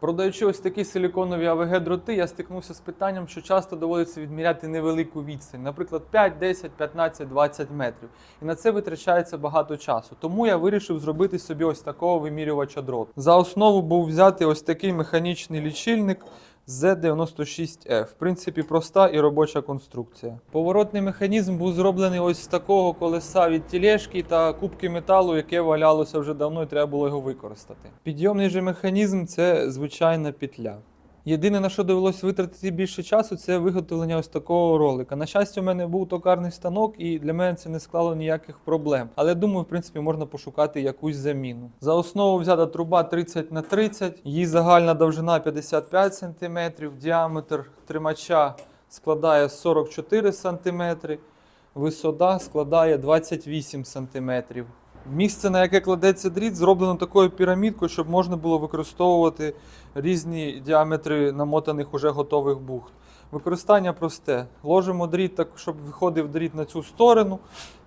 Продаючи ось такі силіконові АВГ-дроти, я стикнувся з питанням, що часто доводиться відміряти невелику відстань, наприклад, 5, 10, 15, 20 метрів. І на це витрачається багато часу. Тому я вирішив зробити собі ось такого вимірювача дроту. За основу був взяти ось такий механічний лічильник. Z96F. В принципі, проста і робоча конструкція. Поворотний механізм був зроблений ось з такого колеса від тілешки та кубки металу, яке валялося вже давно і треба було його використати. Підйомний же механізм це звичайна петля. Єдине, на що довелося витратити більше часу, це виготовлення ось такого ролика. На щастя, у мене був токарний станок, і для мене це не склало ніяких проблем. Але думаю, в принципі, можна пошукати якусь заміну. За основу взята труба 30 на 30, її загальна довжина 55 см, діаметр тримача складає 44 см, висота складає 28 см. Місце, на яке кладеться дріт, зроблено такою пірамідкою, щоб можна було використовувати різні діаметри намотаних уже готових бухт. Використання просте. Ложимо дріт так, щоб виходив дріт на цю сторону,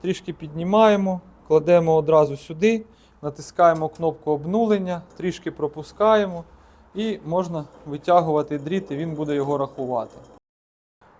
трішки піднімаємо, кладемо одразу сюди, натискаємо кнопку обнулення, трішки пропускаємо і можна витягувати дріт, і він буде його рахувати.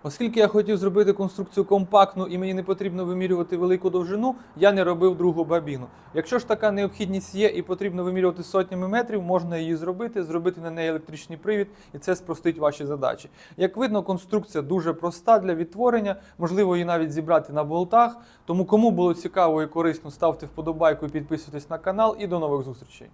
Оскільки я хотів зробити конструкцію компактну і мені не потрібно вимірювати велику довжину, я не робив другу бабіну. Якщо ж така необхідність є і потрібно вимірювати сотнями метрів, можна її зробити, зробити на неї електричний привід, і це спростить ваші задачі. Як видно, конструкція дуже проста для відтворення, можливо її навіть зібрати на болтах. Тому кому було цікаво і корисно, ставте вподобайку і підписуйтесь на канал. І до нових зустрічей.